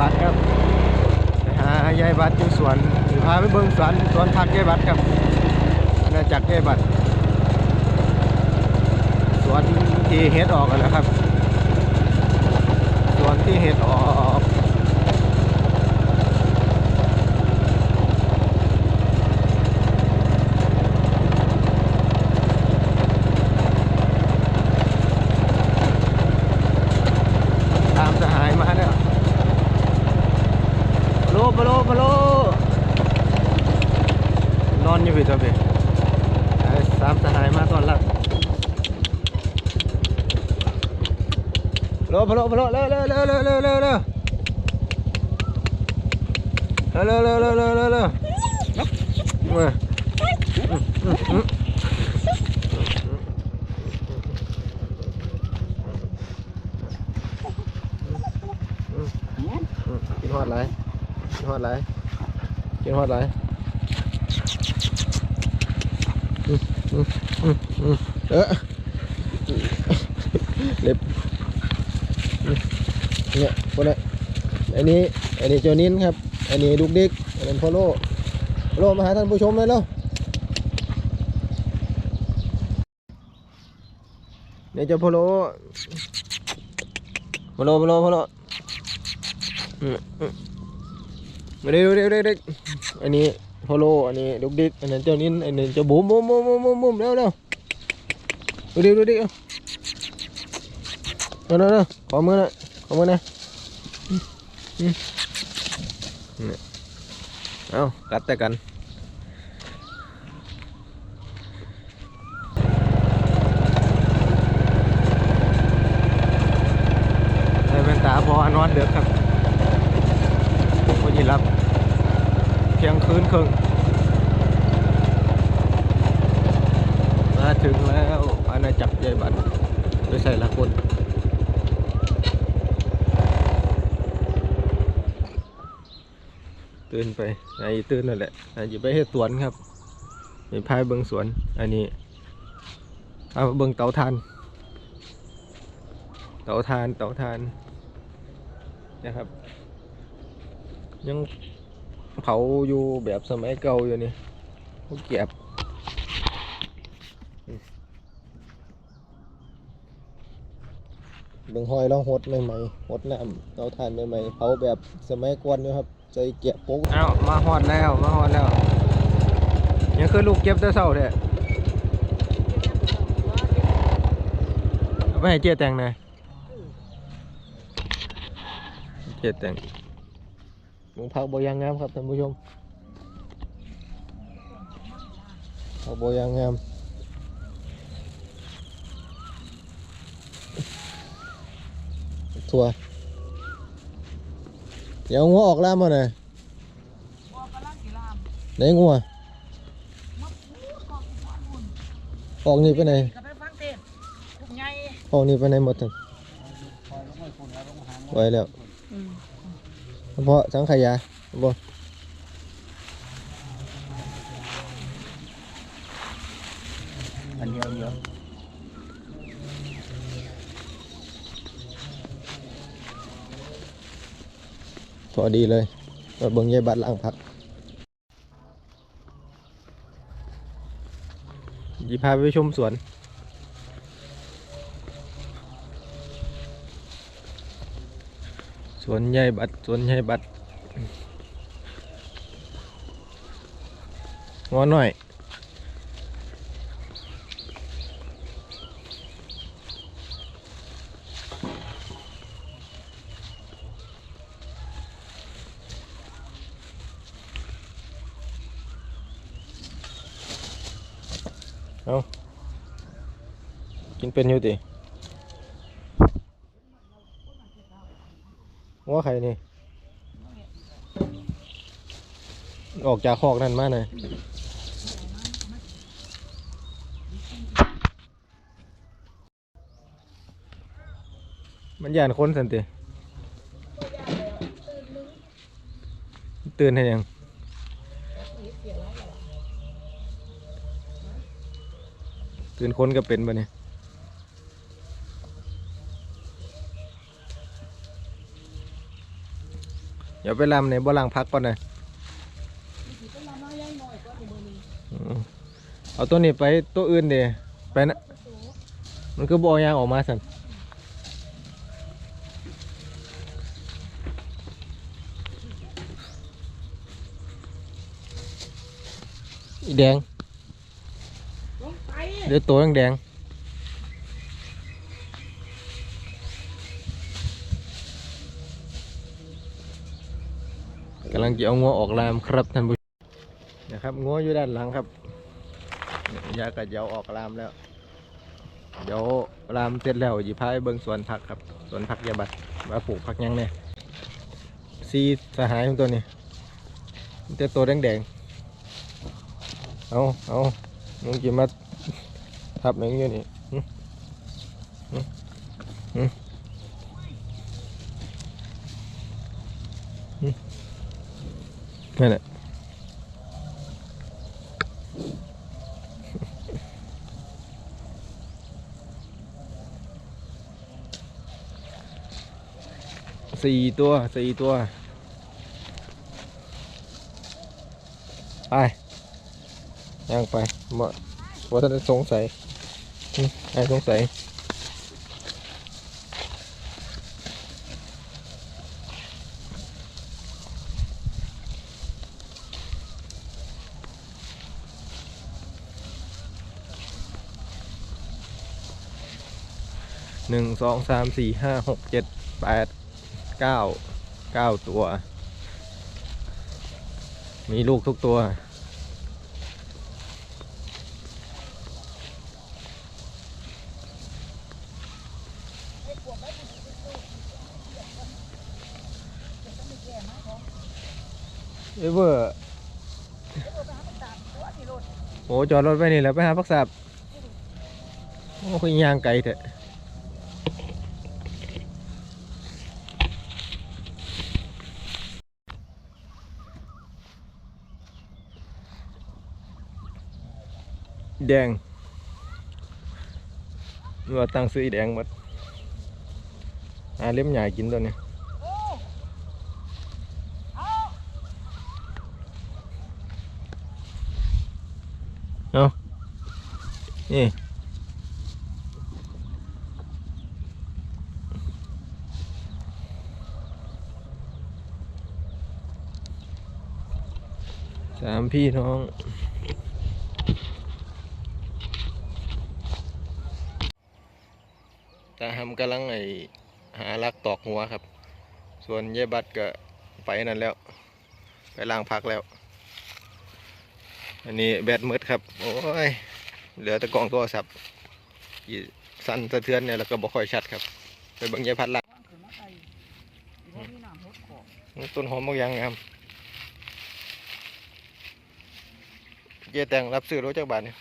บัตรครับไปหายายบัตรอยู่สวนหรือพาไปเบิ้งสวนสวนพักยายบัตรครับอาณาจักรยายบัตรสวนที่เฮ็ดออกกันนะครับสวนที่เฮ็ดออกตามสหายมาเนี่ย โลปะโลปะโลนอนอยู่พี่ตัวพี่ไอ้สามสหายมาตอนรับโลปะโลปะโลเร็วเร็วเร็วเร็วเร็วเร็วเร็วเร็วเร็วเร็วเร็วเร็วเร็วมาอืมอืมอืมกินฮอดไร กินฮอดไรกินฮอดไรเออเล็บเนี่ยคนละอันนี้อันนี้โจนินครับ อันนี้ดุกดิกอันนั้นโพโลโลมาหาท่านผู้ชมเลยเร็วเดี๋ยเจะโพอโลโพโลโพโลโพโลอืมอืม เร็วเร็วเร็วเร็วอันนี้โพโลอันนี้ดุกดิกอันนั้นเจ้านินอันนี้เจ้าบุ๋มบุ๋มบุ๋มบุ๋มบุ๋มบุ๋มเร็วเร็วดูดิดูดิเอาเร็วเร็วขอมือหน่อยขอมือหน่อยเอากัดแต่กันใส่แว่นตาพอนอนเดือกครับ พอดีรับเที่ยงคืนครึ่งมาถึงแล้วอาณาจักรใหญ่บัตรไปใส่ละคนตื่นไปไอ้ตื่นนั่นแหละไอ้จะไปเฮ็ดสวนครับไปพายเบิ่งสวน อันนี้เอาเบิ่งเตาถ่านเตาถ่านเตาถ่านนะครับ ยังเผาอยู่แบบสมัยเก่าอยู่นี่พวกเก็บเบิ่งหอยลองหดใหม่ๆหดน้ำเตาถ่านใหม่ๆเผาแบบสมัยก่อนอยู่ครับใส่เกียบปุ๊กอ้าวมาฮอดแล้วมาฮอดแล้วยังคือลูกเก็บแต่เช้าแท้เอาไปให้เจ๊แต่งหน่อยเจ๊แต่ง มึงพักบยางงามครับท่านผู้ชมพักบยางงามถั่วเดี๋ยวเอางัวออกล่ามมาหน่อยบ่กำลังสิลามไหนงัวมาพูดของบ้านหุ่นออกนี่ไปไหนก็ไปฟังเทศทุกใหญ่ออกนี่ไปไหนหมดทั้งไว้แล้วอืม เพราะสังขยาบ่อันเดียวเดียวพอดีเลยมาเบิ่งยายบัตรล้างผักยีพาไปชมสวน วนใหญ่บัตรสวนใหญ่บัตรงอหน่อยเอากินเป็นอยู่ติ ว่าใครนี่ ออกจากคอกนั่นมาเลยมันย่านคนสันติตื่นให้ยังตื่นคนก็เป็นปะเนี่ย ดี๋ยวไปลำในบ่ลังพักก่อนนะสิไปลำน้อยยังหน่อยก็ในมือนี้อืมเอาตัวนี้ไปตัวอื่นเดไปนะมันคือบ่เอายางออกมาสันอีแดงลงไปเดี๋ยวตัวแดงๆกำ ลังจะเอางัวออกลามครับท่านผู้ชมนะครับงัวอยู่ด้านหลังครับยากระเจาออกลามแล้ว เดี๋ยวลามเสร็จแล้วจีพายเบิ่งสวนผักครับสวนผักยาบัดว่าปลูกผักยังเนี่ยซีสหายของตัวนี้จะตัวแดงๆเอาเอามึงกินมาทับแมงอยู่นี่หึหึหึหึ นั่นแหละสี่ตัวสี่ตัว ไปย่างไปบ่ว่าท่านสงสัยไอ้สงสัย หนึ่งสองสามสี่ห้าหกเจ็ดแปดเก้าเก้าตัว มีลูกทุกตัว เอเวอร์โอ้จอดรถไปนี่แหล้วไปหาพักสับโอ้คุยยางไกลเถอะ แดงว่าตั้งซื้ออีแดงหมดหาเล่มใหญ่กินตัวนี้เอานี่สามพี่น้อง ตาหำกำลังไอหาลักตอกหัวครับ ส่วนเยบัตก็ไปนั่นแล้ว ไปล้างพักแล้ว อันนี้แบตมืดครับ โอ้ย เหลือแต่กล่องโทรศัพท์อีสั่นสะเทือนเนี่ยแล้วก็บ่ค่อยชัดครับ ไปเบิ่งยายพัดละวางขึ้นมาใส่อีบ่มีน้ำหดขอบต้นหอมบางอย่างงามเจ๊แต่งรับซื้อรถจากบาทเนี่ย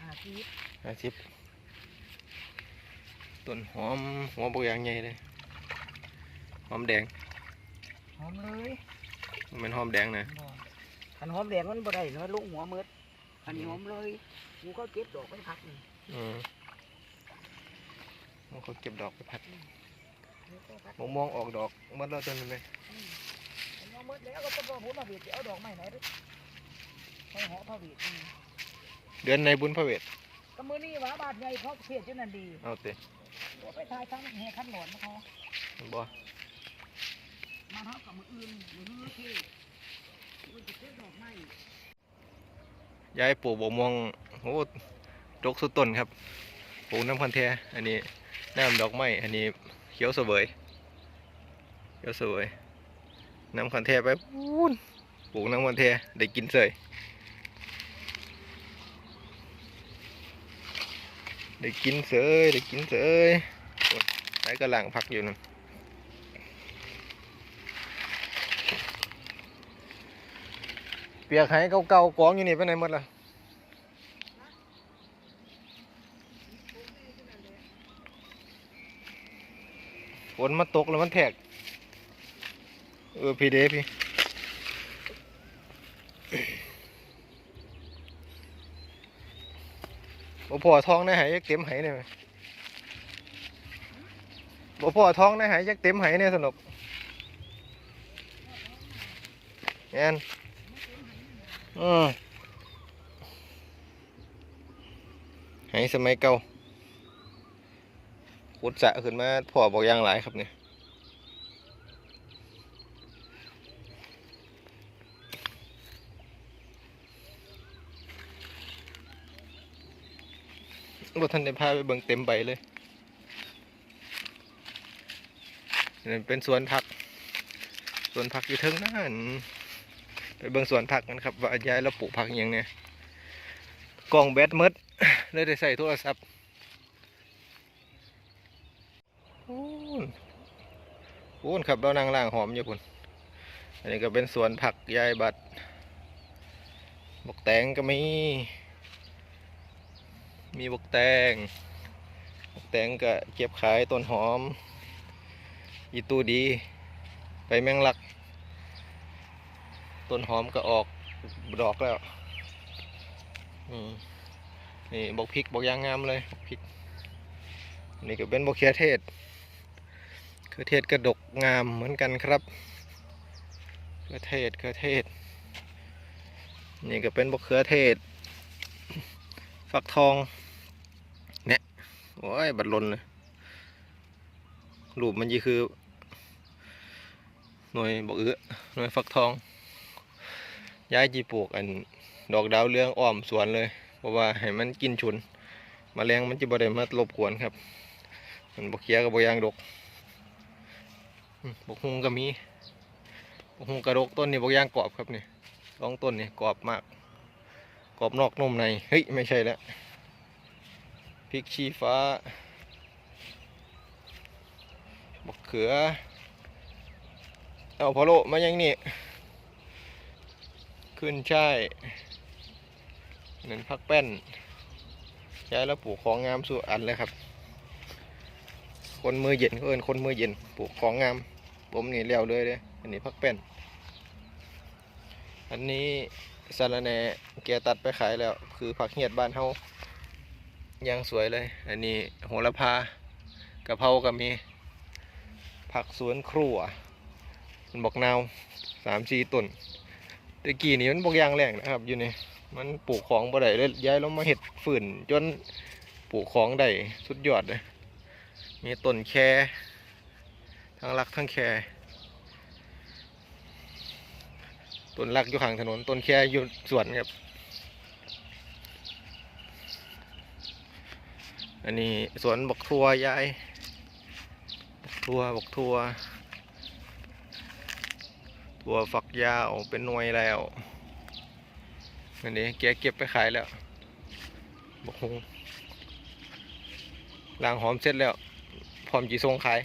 หาทีห้าสิบ ต้นหอมหัวบางอย่างใหญ่เลยหอมแดงหอมเลยมันเป็นหอมแดงนะบ่คันหอมแดงมันบ่ได้เนาะลูกหัวมืดอันนี้หอมเลยกูก็เก็บดอกไปพักนี่อืมมันก็เก็บดอกไปพัดกูก็พักมองมองออกดอกหมันแล้วต้นนั้นไหมมันเอามืดแล้วก็ต้องพูดมาเวียดสิเอาดอกไม้ไหนเด้อไปหอพระเวียดอืมเดือนในบุญพระเวท ก็มื้อนี้ว่าบาทใหญ่เพราะเพียรอยู่นั่นดีเอาเตะบ่ไปทายทั้งแห่คันหลอนมาเขาบ่มาเฮากับมืออื่นมือฮือที่มันจะเก็บดอกไม้ย้ายปลูกบกม่วงโอ้ดกสุดต้นครับปลูกน้ำพันธุ์แท้อันนี้น้ำดอกไม้อันนี้เขียวเสวยเขียวเสวยน้ำพันธุ์แท้ไปปูนปลูกน้ำพันธุ์แท้ได้กินเสย ได้กินเสยได้กินเสยไหนก็หลังพักอยู่นั่นเปียกให้เก่าๆกองอยู่นี่ไปไหนหมดล่ะฝนมาตกแล้วมันแทก เออพี่เด้พี่ บ่พอท้องในหายยักเต็มหายเนี่ยไหมบ่พอท้องในหายยักเต็มหายเนี่ยสนุกเแอนอืมให้สมัยเก่าขุดสะขึ้นมาพ่อบอกย่างหลายครับเนี่ย บ่ทันได้พาไปเบิ่งเต็มใบเลยนั่เป็นสวนผัก สวนผักอยู่เทิงนั่นไปเบิ่งสวนผักกันครับว่ายายเราปลูกผักอย่างเนี่ยกล่องแบตหมดเลยได้ใส่โทรศัพท์โอ้นโอ้นครับเรานั่งล่างหอมอยู่พุ่นอันนี้ก็เป็นสวนผักยายบัดบกแตงก็มี มีบกแตงบกแตงก็เก็บขายต้นหอม อีตูดี ไปแมงลัก ต้นหอมก็ออกดอกแล้วนี่นี่บอกพริกบอกยางงามเลยบกพริก นี่ก็เป็นบอกเขือเทศเขือเทศกระดกงามเหมือนกันครับเขือเทศเขือเทศ นี่ก็เป็นบอกเขือเทศ ฟักทอง โอ้ย บัดลนเลยรูปมันยีคือ หน่วยบอกเอื้อหน่วยฟักทอง ย้ายจีปลูกอัน ดอกดาวเรืองอ้อมสวนเลย เพราะว่าให้มันกินฉุนมแมลงมันจะบ่ได้มารบกวนครับ มันบกเคียกับบยางดกบกฮุงก็มีบกฮุงกระดกต้นนี้บกยางกรอบครับนี่สองต้นนี่กรอบมาก กรอบนอกนุ่มใน เฮ้ย ไม่ใช่แล้ว ริกชี้ฟ้าบกเขือ เอาพอโลมายังนี่ ขึ้นช่ายหนึ่งพักแป้นย้ายแล้วปลูกของงามสู่อันเลยครับ คนมือเย็นเขาเอินคนมือเย็นปลูกของงาม ผมนี่เลี้ยวเลยเด้อันนี้พักแป้น อันนี้สารแหน่แกตัดไปขายแล้ว คือผักเหียดบ้านเฮา ยังสวยเลย อันนี้โหระพากะเพราก็มี ผักสวนครัวมันบอกนาวสามสี่ต้นตะกี้นี่มันบอกยางแรงนะครับ อยู่นี่มันปลูกของบ่ได้เลยย้ายลงมาเห็ดฝืนจนปลูกของได้สุดยอดเลยมีต้นแคทั้งรักทั้งแคต้นรักอยู่ข้างถนนต้นแคอยู่สวนครับ อันนี้สวนบกทัวยายบกทัวบกทัวตัวฝักยาวเป็นหน่วยแล้วอันนี้แกเก็บไปขายแล้วบกฮงล้างหอมเสร็จแล้ว พร้อมจีทรงขาย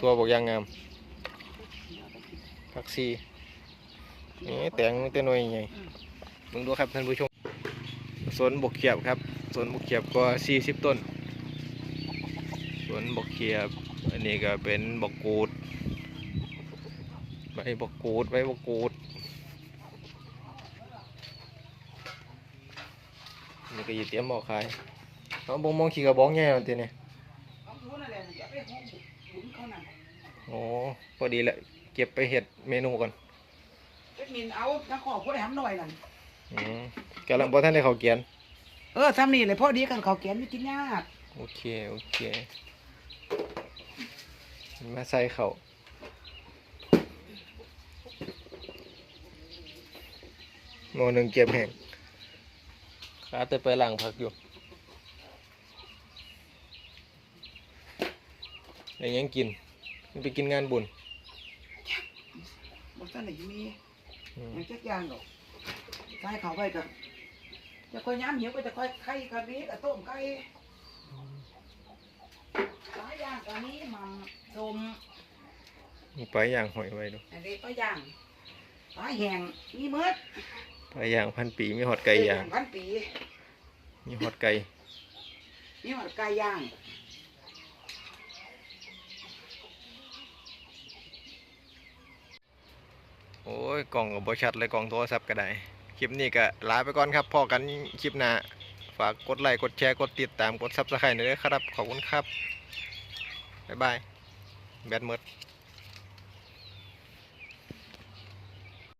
ตัวบอกยางงามผักซี นี่แต่งแต่หน่วยใหญ่มึงดูครับท่านผู้ชมสวนบกเขียบครับสวนบกเขียบก็สี่สิบต้นสวนบกเขียบ อันนี้ก็เป็นบกกูดใบบกกูดใบบกกูดอันนี่ก็อยู่เตรียมหมอกขายเอาบงมองขี่กระบอกแง่มันทีนี่เอาทุนอะไรเดี๋ยวไปห้องบุญเขานั่นโอ้พอดีแหละเก็บไปเห็ดเมนูก่อน เอ็ดมินเอาถ้าขอผู้ใดทำหน่อยนั่นอืมกำลังพอท่านได้เขาวเกียน เออทำนี่เลยพอดีกันเขาเขียนไม่กินยากโอเค โอเค มาใส่เขาโมหนึ่งเก็บแห้งขาแต่ไปหลังพักอยู่อะไรยังกินมันไปกินงานบุญ บอกท่านไหนมี อืมอย่างจักอย่างหรอกใส่เขาไปกันจะค่อยย้ำเหี่ยวก็จะค่อยไข่กะนี้กับต้มไก่หลายอย่างกะนี้มันต้มมีปลาย่างหอยไว้ดูอันนี้ก็ย่างปลาแห้งมีเมืดปลาย่างพันปีมีหอดไก่ย่างพันปีมีหอดไก่มีหอดไก่ย่าง โอ้ยกล่องกับบชัดเลยกล่องโทรศัพท์ก็ได้ คลิปนี้ก็ลาไปก่อนครับพอกันคลิปหน้า ฝากกดไลค์กดแชร์กดติดตามกดซับสไครต์หน่อยด้วยครับ ขอบคุณครับ บ๊ายบาย แบตหมด